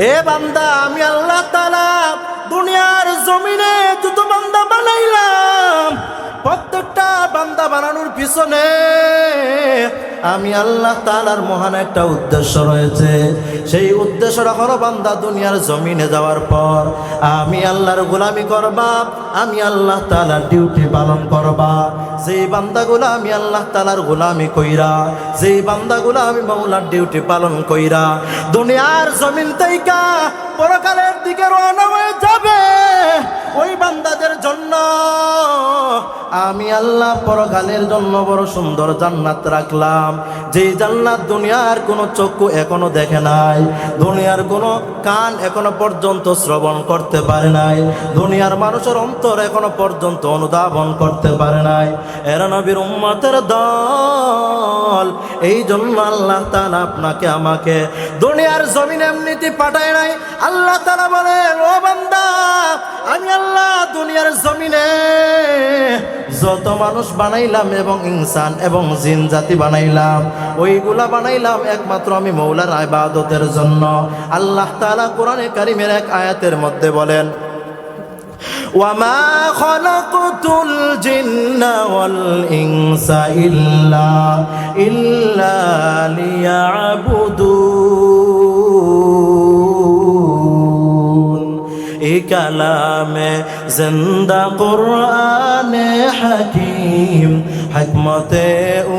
হে বান্দা আমি আল্লাহ তালা দুনিয়ার জমিনে বানানোর পিছনে আমি আল্লাহ তালার মহান একটা উদ্দেশ্য রয়েছে। সেই উদ্দেশ্যটা হলো বান্দা দুনিয়ার জমিনে যাওয়ার পর আমি আল্লাহর গোলামি করবা, আমি আল্লাহ তালার ডিউটি পালন করবা। যেই বান্দাগুলো আমি আল্লাহ তালার গোলামি কইরা, যেই বান্দাগুলো আমি মৌলার ডিউটি পালন কইরা দুনিয়ার জমিন থেকে পরকালের দিকে রওনা হয়ে যাবে, ওই জন্য আমি আল্লাহ পরকালের জন্য বড় সুন্দর জান্নাত রাখলাম। যেই জান্নাত দুনিয়ার কোনো চক্ষু এখনও দেখে নাই, দুনিয়ার কোনো কান এখনও পর্যন্ত শ্রবণ করতে পারে নাই, দুনিয়ার মানুষের অন্তর এখনও পর্যন্ত অনুধাবন করতে পারে নাই। এরা নবীর উম্মতের দল, এই জন্য আল্লাহ তাআলা আপনাকে, আমাকে দুনিয়ার জমিন এমনিতে পাঠায় নাই। আল্লাহ তাআলা বলে, ও বান্দা, আমি আল্লাহ দুনিয়ার জমিনে যত মানুষ বানাইলাম এবং ইনসান এবং জিন জাতি বানাইলাম ওইগুলা বানাইলাম একমাত্র আমি মৌলার ইবাদতের জন্য আল্লাহ তাআলা কোরআনে কারিমের এক আয়াতের মধ্যে বলেন وما خلقت الجن والإنس إلا إلا ليعبدون এ কালামে জিন্দা কোরআন হাকিম হকমতে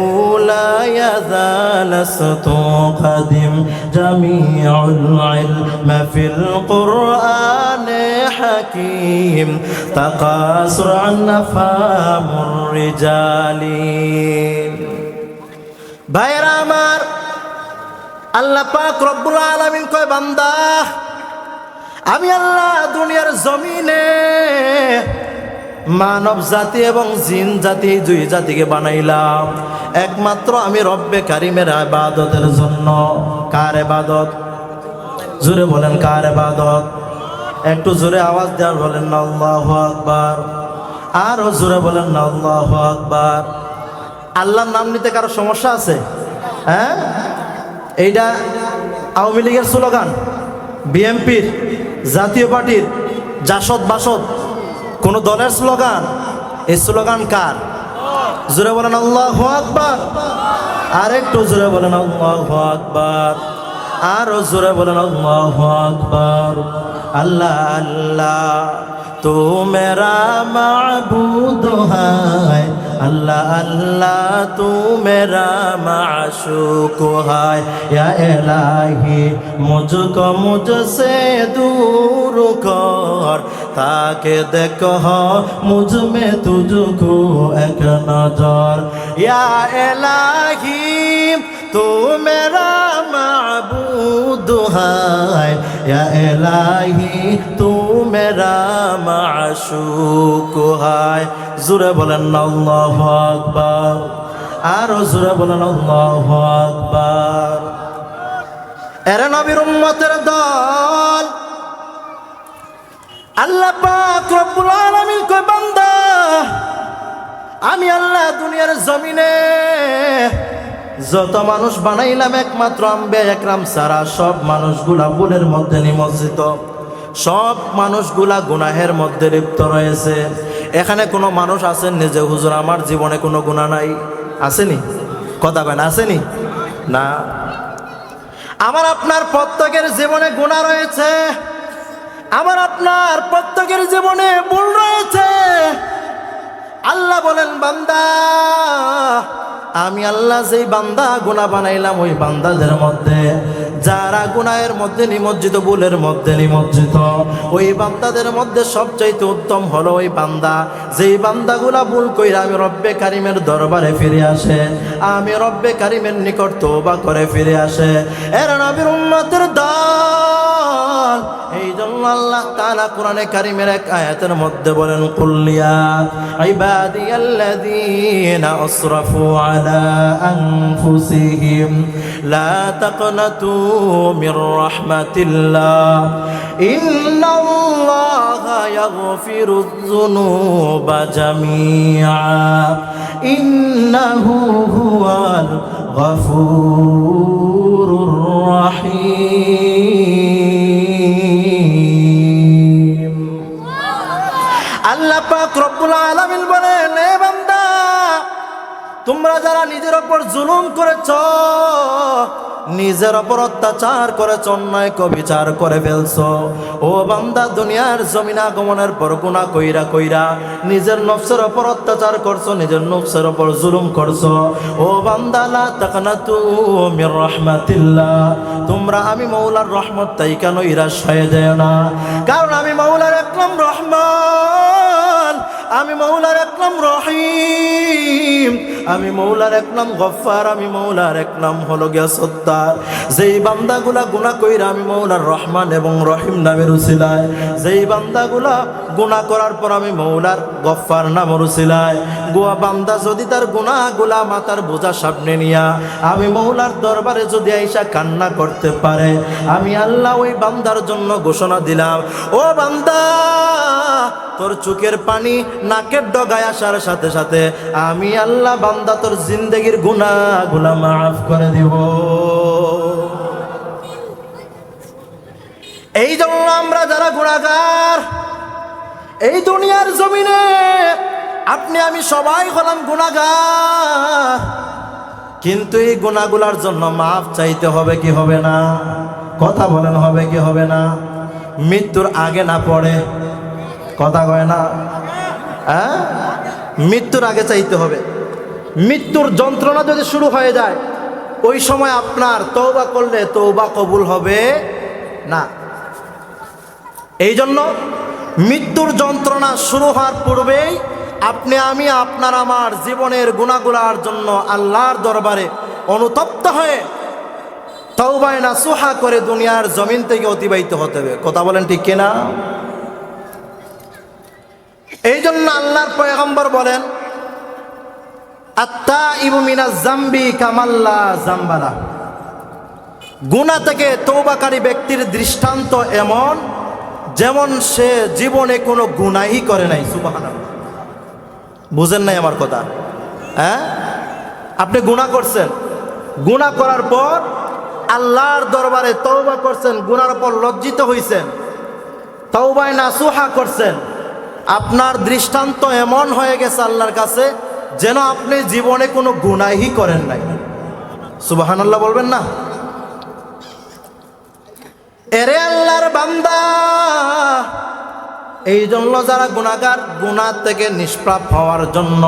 উলায়া জালসতু قديم جميع العلم في القرآن حكيم تقاصر عن أفهام الرجال ভাইরা আমার আল্লাহ পাক রব্বুল আলামিন কয় বান্দা আমি আল্লাহ দুনিয়ার জমিনে মানব জাতি এবং জিন জাতি, দুই জাতিকে বানাইলাম। একমাত্র আমি রব্বে কারিমের আবাদতের জন্য। কার এবাদত জোরে বলেন, কার এবাদত একটু জোরে আওয়াজ দেওয়ার বলেন, আল্লাহ আকবার। আরও জোরে বলেন, আল্লাহ আকবার। আল্লাহর নাম নিতে কারও সমস্যা আছে? হ্যাঁ? এইটা আওয়ামী লীগের স্লোগান বিএমপির জাতীয় পার্টির জাসদ বাসদ, কোনো দলের স্লোগান, এই স্লোগান কার? জোরে বলেন আল্লাহ আকবার। আরেকটু জোরে বলেন আল্লাহ আকবর। আরও জোরে বলেন আল্লাহ আকবর। আল্লাহ আল্লাহ তো মেরা মাবুদ হায়। আল্লাহ আল্লাহ তো মেরা মাশুক হায়। ইয়া ইলাহি মুঝকো মুঝসে কর তাকে দেখ মুজমে তুজকু এক নজর। ইয়া এলাহি তু মেরা মাবুদ হায়। ইয়া এলাহি তু মেরা মাশুক হায়। জুরে বলেন আল্লাহু আকবার। আরও জুরে বলেন আল্লাহু আকবার। এর নবীর উম্মতের দল আল্লাহ পাক রব্বুল আলামিন কয়, বান্দা, আমি আল্লাহ দুনিয়ার জমিনে যত মানুষ বানাইলাম একমাত্র আম্বে একরাম সারা সব মানুষগুলা ভুলের মধ্যে নিমজ্জিত। সব মানুষগুলা গুনাহের মধ্যে লিপ্ত রয়েছে। এখানে কোনো মানুষ আছেন নিজে হুজুর, আমার জীবনে কোনো গুণা নাই আসেনি? কথা কেন আসেনি? না। আমার আপনার প্রত্যেকের জীবনে গুণা রয়েছে। আমার আপনার প্রত্যেকের জীবনে ভুল রয়েছে। আল্লাহ বলেন, বান্দা, আমি আল্লাহ যেই বান্দা গুণা বানাইলাম ওই বান্দাদের মধ্যে। যারা গুনায়ের মধ্যে নিমজ্জিত, ভুলের মধ্যে নিমজ্জিত, ওই বান্দাদের মধ্যে সবচাইতে উত্তম হলো ওই বান্দা। যেই বান্দাগুলা ভুল কইরা আমি রব্বে কারিমের দরবারে ফিরে আসে, আমি রব্বে কারিমের নিকট তোবা করে ফিরে আসে। এর নবীর উম্মতের দল এই জন্য আল্লাহ তাআলা কোরআনে কারিমের এক আয়াতের মধ্যে বলেন কুল্লিয়া ইবাদিয়াল্লাযীনা আসরাফু আলা আনফুসিহিম, লা তাকনাতু من رحمة الله إن الله يغفر الذنوب جميعا إنه هو الغفور الرحيم আল্লাহ পাক রব্বুল আলামিন বলেন এ বান্দা তোমরা যারা নিজের ওপর জুলুম করেছ নিজের ওপর অত্যাচার করেছ অন্যায় কবিচার করে ফেলছ। ও বান্দা, দুনিয়ার জমিন আগমনের পর গুণা কইরা কইরা নিজের নফসের ওপর অত্যাচার করছ, নিজের নফসের ওপর জুলুম করছ। ও বান্দা, লা তাকানাতু মির রাহমাতিল্লাহ। তোমরা আমি মৌলার রহমত তাই কেন ইরাস হয়ে যায় না? কারণ আমি মৌলার একদম রহমান আমি মৌলার এক নাম রহিম, আমি মৌলার এক নাম গফার আমি মৌলার এক নাম হলো গিয়া সত্তার। যেই বান্দাগুলা গুণা কইরা আমি মৌলার রহমান এবং রহিম নামের উচিলায় যেই বান্দাগুলা গুণা করার পর আমি মৌলার গফার নামের উসিলায় গোয়া বান্দা যদি তার গুণাগুলা মাথার বোঝা সামনে নিয়া, আমি মৌলার দরবারে যদি আইসা কান্না করতে পারে, আমি আল্লাহ ওই বান্দার জন্য ঘোষণা দিলাম, ও বান্দা, তোর চোখের পানি নাকের ডগায় আসার সাথে সাথে আমি আল্লাহ বান্দা তোর জিন্দগির গুণা গুলা মাফ করে দিব। এই জন্য আমরা যারা গুণাগার এই দুনিয়ার জমিনে আপনি, আমি সবাই হলাম গুণাগার কিন্তু এই গুণাগুলার জন্য মাফ চাইতে হবে কি হবে না? কথা বলেন, হবে কি হবে না? মৃত্যুর আগে না পড়ে কথা কয় না? হ্যাঁ? মৃত্যুর আগে চাইতে হবে। মৃত্যুর যন্ত্রণা যদি শুরু হয়ে যায়, ওই সময় আপনার তৌবা করলে তৌবা কবুল হবে না। এই জন্য মৃত্যুর যন্ত্রণা শুরু হওয়ার পূর্বেই আপনি আমি আপনার আমার জীবনের গুণাগুলার জন্য আল্লাহর দরবারে অনুতপ্ত হয়ে তৌবায় না সুহা করে দুনিয়ার জমিন থেকে অতিবাহিত হতে হবে। কথা বলেন ঠিক কিনা? এই জন্য আল্লাহর পয়গম্বর বলেন আত্মা ইবুমিনা জাম্বি কামাল্লা জাম্বালা। গুণা থেকে তৌবাকারী ব্যক্তির দৃষ্টান্ত এমন যেমন সে জীবনে কোনো গুনাই করে নাই সুবাহান বুঝেন নাই আমার কথা? হ্যাঁ? আপনি গুণা করছেন। গুণা করার পর আল্লাহর দরবারে তৌবা করছেন গুনার পর লজ্জিত হইছেন। তৌবায় নাসুহা করছেন। আপনার দৃষ্টান্ত এমন হয়ে গেছে আল্লাহর কাছে যেন আপনি জীবনে কোনো গুনাহি করেন নাই। সুবাহান আল্লাহ বলবেন না? এরে আল্লাহর বান্দা। এই জন্য যারা গুণাগার গুণা থেকে নিষ্প্রাপ হওয়ার জন্য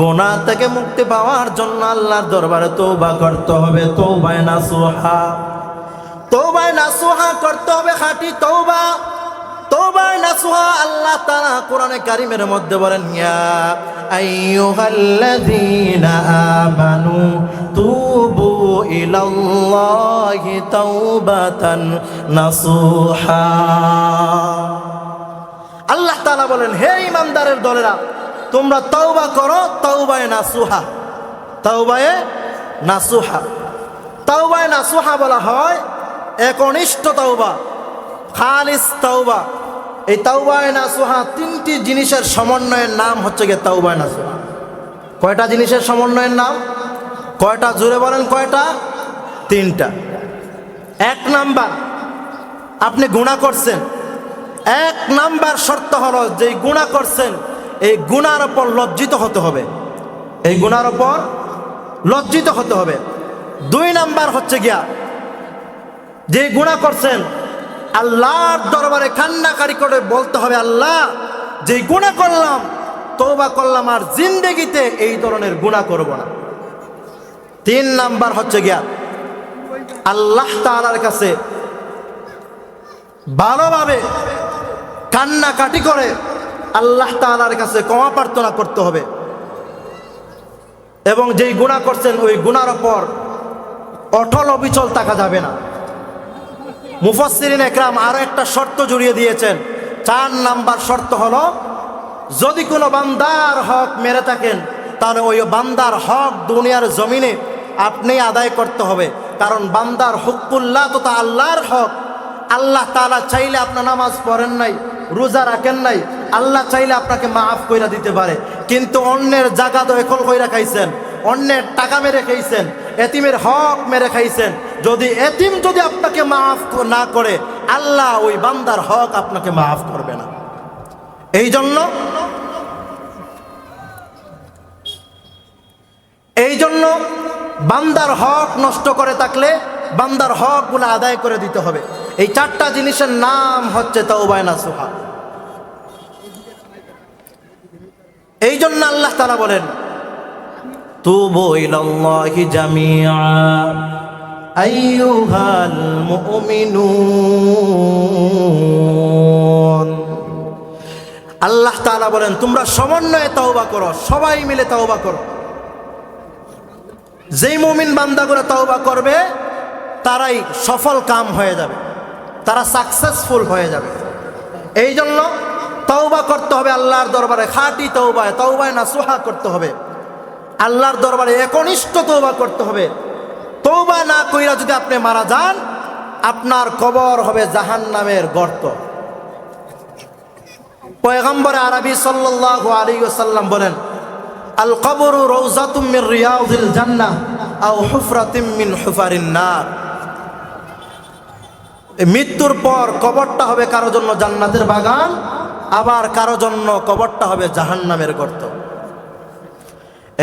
গুণা থেকে মুক্তি পাওয়ার জন্য আল্লাহর দরবারে তৌবা করতে হবে। তৌবায় না সোহা তৌবায় না সোহা করতে হবে খাঁটি তৌবা তৌবায় না সোহা আল্লাহ তারা কোরআনে কারিমের মধ্যে বলেন, ইয়া আইয়ুহাল্লাযীনা আমানু তুবু ইলাল্লাহি তাওবাতান নাসুহা। আল্লাহ তাআলা বলেন, হে ইমানদারের দলেরা, তোমরা তওবা করো, তওবায়ে নাসুহা। তওবায়ে নাসুহা। তওবায়ে নাসুহা বলা হয় একনিষ্ঠ তওবা, খালিস তওবা। এই তওবায়ে নাসুহা তিনটি জিনিসের সমন্বয়ের নাম হচ্ছে গিয়ে তওবায়ে নাসুহা। কয়টা জিনিসের সমন্বয়ের নাম? কয়টা? জুড়ে বলেন কয়টা? তিনটা। এক নাম্বার, আপনি গুণা করছেন। এক নাম্বার শর্ত হলো যে গুণা করছেন, এই গুণার ওপর লজ্জিত হতে হবে। এই গুণার ওপর লজ্জিত হতে হবে। দুই নাম্বার হচ্ছে গিয়া যে গুণা করছেন, আল্লাহর দরবারে কান্নাকারি করে বলতে হবে, আল্লাহ যে গুণা করলাম তৌবা করলাম আর জিন্দেগিতে এই ধরনের গুণা করব না। তিন নাম্বার হচ্ছে গিয়া, আল্লাহ তাআলার কাছে ভালোভাবে কান্নাকাটি করে আল্লাহ তাআলার কাছে ক্ষমা প্রার্থনা করতে হবে। এবং যেই গুণা করছেন, ওই গুণার ওপর অটল অবিচল থাকা যাবে না। মুফাসসিরিন একরাম আরও একটা শর্ত জুড়িয়ে দিয়েছেন। চার নাম্বার শর্ত হলো, যদি কোনো বান্দার হক মেরে থাকেন, তাহলে ওই বান্দার হক দুনিয়ার জমিনে আপনি আদায় করতে হবে। কারণ বান্দার হুকুল্লাহ তো তা আল্লাহর হক। আল্লাহ তালা চাইলে আপনার নামাজ পড়েন নাই, রোজা রাখেন নাই, আল্লাহ চাইলে আপনাকে মাফ কইরা দিতে পারে। কিন্তু অন্যের জায়গা তো দখল কইরা খাইছেন, অন্যের টাকা মেরে খাইছেন, এতিমের হক মেরে খাইছেন। যদি এতিম যদি আপনাকে মাফ না করে, আল্লাহ ওই বান্দার হক আপনাকে মাফ করবে না। এই জন্য এই জন্য বান্দার হক নষ্ট করে থাকলে বান্দার হকগুলো আদায় করে দিতে হবে। এই চারটা জিনিসের নাম হচ্ছে তৌবায় নাসুহা। এই জন্য আল্লাহ তারা বলেন তুবু ইলাল্লাহি জামিআ। আইয়ুহাল মুমিনুন। আল্লাহ তাআলা বলেন তোমরা সমন্বয়ে তওবা করো সবাই মিলে তওবা করো। যেই মুমিন বান্দাগুলো তওবা করবে, তারাই সফল কাম হয়ে যাবে। তারা সাকসেসফুল হয়ে যাবে। এই জন্য তওবা করতে হবে আল্লাহর দরবারে, খাঁটি তওবায় তওবায় না সুহা করতে হবে। আল্লাহর দরবারে একনিষ্ঠ তৌবা করতে হবে। তৌবা না কইরা যদি আপনি মারা যান, আপনার কবর হবে জাহান নামের গর্ত। পয়গম্বর আরবি সাল্লাল্লাহু আলাইহি সাল্লাম বলেন আল কবরু রওজাতুম মিন রিয়াদিল জান্নাহ আও হুফরাতিম মিন হুফারিন নার। মৃত্যুর পর কবরটা হবে কারও জন্য জান্নাতের বাগান, আবার কারও জন্য কবরটা হবে জাহান্নামের গর্ত।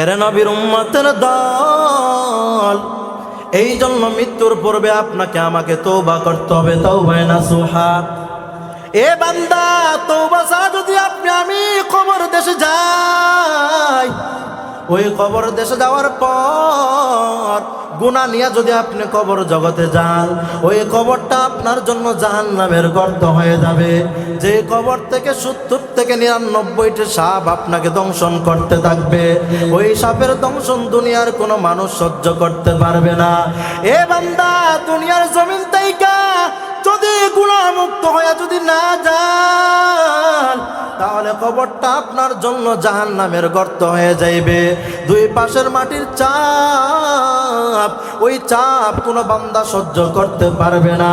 এরে নবীর উম্মতের দল, এই জন্য মৃত্যুর পূর্বে আপনাকে আমাকে তৌবা করতে হবে তৌবায় না সুহা এ বান্দা তৌবা ছাড়া যদি আপনি, আমি কবর দেশে যাই। ওই কবর দেশে যাওয়ার পর গুণা নিয়ে যদি আপনি কবর জগতে যান, ওই কবরটা আপনার জন্য জাহান নামের গর্ত হয়ে যাবে। যে কবর থেকে সত্তর থেকে নিরানব্বইটি সাপ আপনাকে দংশন করতে থাকবে। ওই সাপের দংশন দুনিয়ার কোনো মানুষ সহ্য করতে পারবে না। এ বান্দা, দুনিয়ার জমিন গুণামুক্ত হয়ে যদি না যান, তাহলে কবরটা আপনার জন্য জাহান নামের গর্ত হয়ে যাইবে। দুই পাশের মাটির চাপ, ওই চাপ কোনো বান্দা সহ্য করতে পারবে না।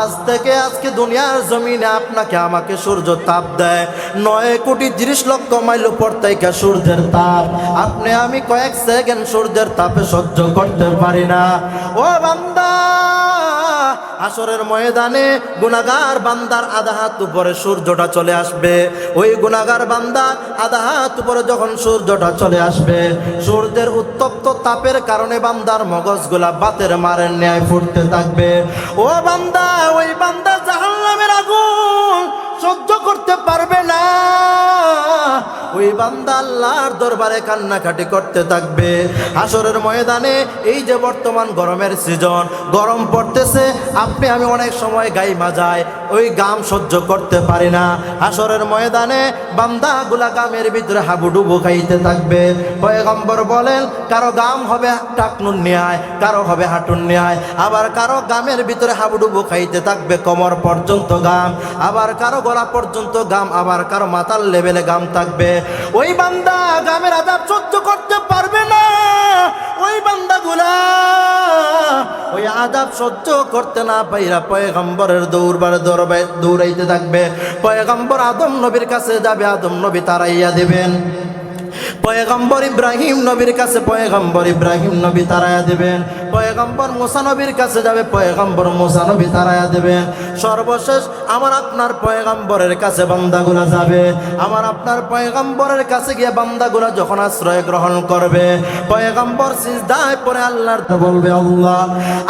আজ থেকে আজকে দুনিয়ার জমিনে আপনাকে আমাকে সূর্য তাপ দেয়। নয় কোটি তিরিশ লক্ষ মাইল উপর থেকে সূর্যের তাপ। আপনি আমি কয়েক সেকেন্ড সূর্যের তাপে সহ্য করতে পারি না। ও বান্দা আসরের ময়দানে গুনাগার বান্দার আধা হাত উপরে সূর্যটা চলে আসবে। ওই গুনাগার বান্দার আধা হাত উপরে যখন সূর্যটা চলে আসবে, সূর্যের উত্তপ্ত তাপের কারণে বান্দার মগজগুলা বাতের মারের ন্যায় ফুটতে থাকবে। ও বান্দা, ওই বান্দা জাহান্নামের আগুন সহ্য করতে পারবে না। ওই বান্দা আল্লাহর দরবারে কান্নাকাটি করতে থাকবে। আসরের ময়দানে এই যে বর্তমান গরমের সিজন, গরম পড়তেছে, আপনি আমি অনেক সময় গাই মাজায়, ওই গাম সহ্য করতে পারি না। আসরের ময়দানে বান্দা গুলা গামের ভিতরে হাবুডুবু খাইতে থাকবে। পয়গম্বর বলেন, কারও গাম হবে টাকনুন ন্যায়, কারও হবে হাঁটুন ন্যায়। আবার কারও গামের ভিতরে হাবুডুবু খাইতে থাকবে কোমর পর্যন্ত গাম। আবার কারও গলা পর্যন্ত গাম, আবার কারও মাথার লেভেলে গাম থাকবে। ওই বান্দা গামের আদাব সহ্য করতে পারবে না। ওই বান্দা গুলা ওই আদাব সহ্য করতে না পাইরা পয়গম্বরের দৌড়বার দৌড়াই দৌড়াইতে থাকবে। পয়গম্বর আদম নবীর কাছে যাবে, আদম নবী তারাইয়া দেবেন। পয়গম্বর ইব্রাহিম নবীর কাছে পয়গম্বর ইব্রাহিম নবী তারায়া দেবেন। পয়গম্বর মুসা নবীর কাছে যাবে, পয়গম্বর মুসা নবী তারায়া দেবেন সর্বশেষ আমার আপনার পয়গম্বরের কাছে বান্দাগুলা যাবে। আমার আপনার পয়গম্বরের কাছে গিয়ে বান্দাগুলা যখন আশ্রয় গ্রহণ করবে, পয়গম্বর সিজদায় পরে আল্লাহর তো বলবে, আল্লাহ,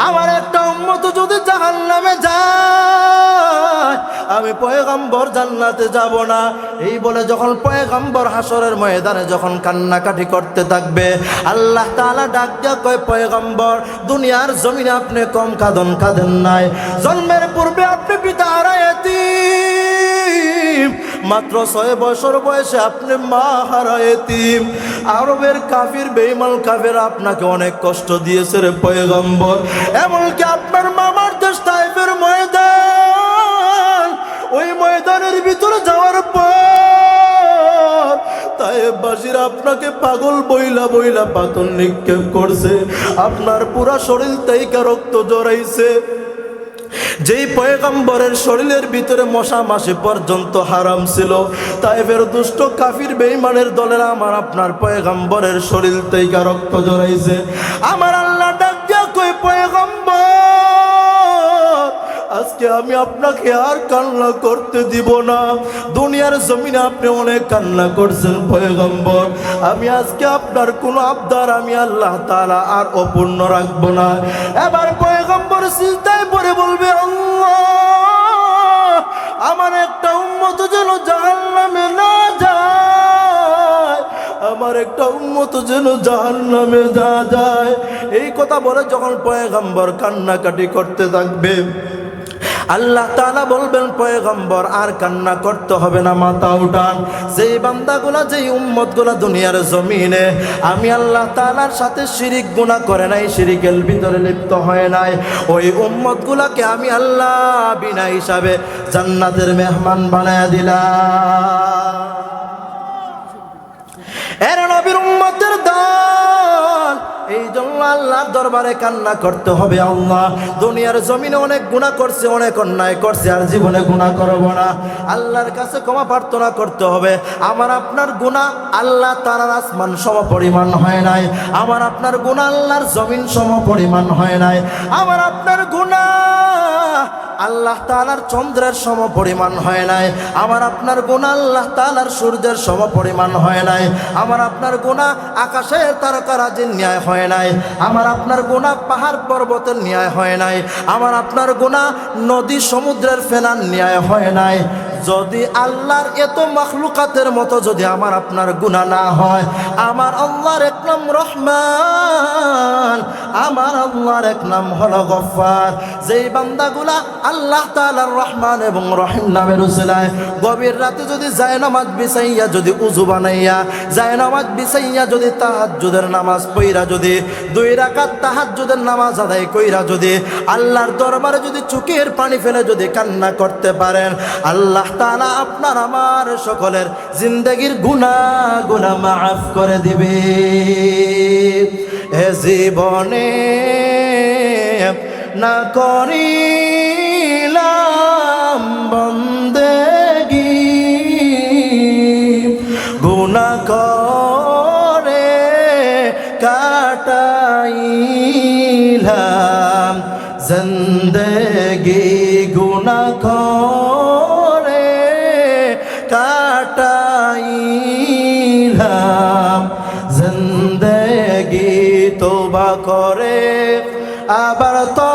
আমার একটা উম্মত যদি জাহান্নামে যায়, আমি পয়গম্বর জান্নাতে যাব না। এই বলে যখন পয়গম্বর হাসরের ময়দানে যখন কান্নাকাটি করতে থাকবে, আল্লাহ তাআলা ডাক দিয়া কয়, পয়গম্বর দুনিয়ার জমিনে আপনি কম কাঁদন, কাঁদেন নাই। জন্মের পূর্বে আপনি পিতা হারায়তি মাত্র ছয় বছর বয়সে আপনি মা হারায়তিম আরবের কাফির বেইমাল কাফের আপনাকে অনেক কষ্ট দিয়েছে রে পয়গম্বর। এমনকি আপনার মামার দেশ তাইফের ময়দান। ওই ময়দানের ভিতরে যাওয়ার পর আপনাকে পাগল নিক্ষেপ করছে। আপনার পুরা শরীর রক্ত যেই শরীরের ভিতরে মশা মাসে পর্যন্ত হারাম ছিল তাইফের দুষ্ট কাফির বেইমানের দলের আমার আপনার পয়গম্বরের শরীর তাইকা রক্ত জড়াইছে। আমার আল্লাহ আজকে আমি আপনাকে আর কান্না করতে দিব না। দুনিয়ার জমিনে আপনি অনেক কান্না করছেন, পয়গম্বর। আমি আজকে আপনার কোনো আবদার আমি আল্লাহ তাআলা আর অপূর্ণ রাখব না। এবার পয়গম্বর চিন্তায় পরে বলবে, আল্লাহ, আমার একটা উন্মত যেন জাহান নামে না যায়। আমার একটা উন্মত যেন জাহান্নামে যা যায়। এই কথা বলে যখন পয়গম্বর কান্নাকাটি করতে থাকবে আল্লাহ তালা বলবেন, পয়গম্বর, আর কান্না করতে হবে না, মাথা উঠান। যেই বান্দাগুলা, যেই উম্মতগুলা দুনিয়ার জমিনে, আমি আল্লাহ তাআলার সাথে শিরিক গুনাহ করে নাই, শিরিকের ভিতরে লিপ্ত হয় নাই। ওই উম্মতগুলাকে আমি আল্লাহ বিনা হিসাবে জান্নাতের মেহমান বানায় দিলাম। এর নবীর উম্মতের দল জন্য আল্লাহর দরবারে কান্না করতে হবে আল্লাহ। দুনিয়ার জমিনে অনেক গুনাহ করছে, অনেক অন্যায় করছে, আর জীবনে গুনাহ করব না। আল্লাহর কাছে ক্ষমা প্রার্থনা করতে হবে। আমার আপনার গুনাহ আল্লাহ তারার আসমান সম পরিমাণ হয় নাই। আমার আপনার গুনাহ আল্লাহর জমিন সম পরিমাণ হয় নাই। আমার আপনার গুনাহ আল্লাহ তালার চন্দ্রের সম পরিমাণ হয় নাই। আমার আপনার গুণা আল্লাহ তালার সূর্যের সম পরিমাণ হয় নাই। আমার আপনার গুণা আকাশের তারকারাজির ন্যায় হয় নাই। আমার আপনার গোনা পাহাড় পর্বতের ন্যায় হয় নাই। আমার আপনার গোনা নদী সমুদ্রের ফেনার ন্যায় হয় নাই। যদি আল্লাহর এত মখলুকাতের মতো যদি আমার আপনার গুণা না হয়, আমার আল্লাহর একদম রহমান আমার আল্লাহর এক নাম হলো গফার যেই বান্দাগুলা আল্লাহ তাআলার রহমান এবং রহিম নামের উসিলায়, গভীর রাতে যদি যায় নামাজ বিছাইয়া যদি উজু বানাইয়া, যায় নামাজ বিছাইয়া যদি তাহাজ্জুদের নামাজ পইরা যদি, দুই রাকাত তাহাজ্জুদের নামাজ আদায় কইরা যদি, আল্লাহর দরবারে যদি চোখের পানি ফেলে যদি কান্না করতে পারেন, আল্লাহ তাআলা আপনার আমার সকলের জিন্দগির গুনাহ গুনাহ মাফ করে দিবে। এ জীবনে না করিলাম বন্দেগি তোবা করে আবার তো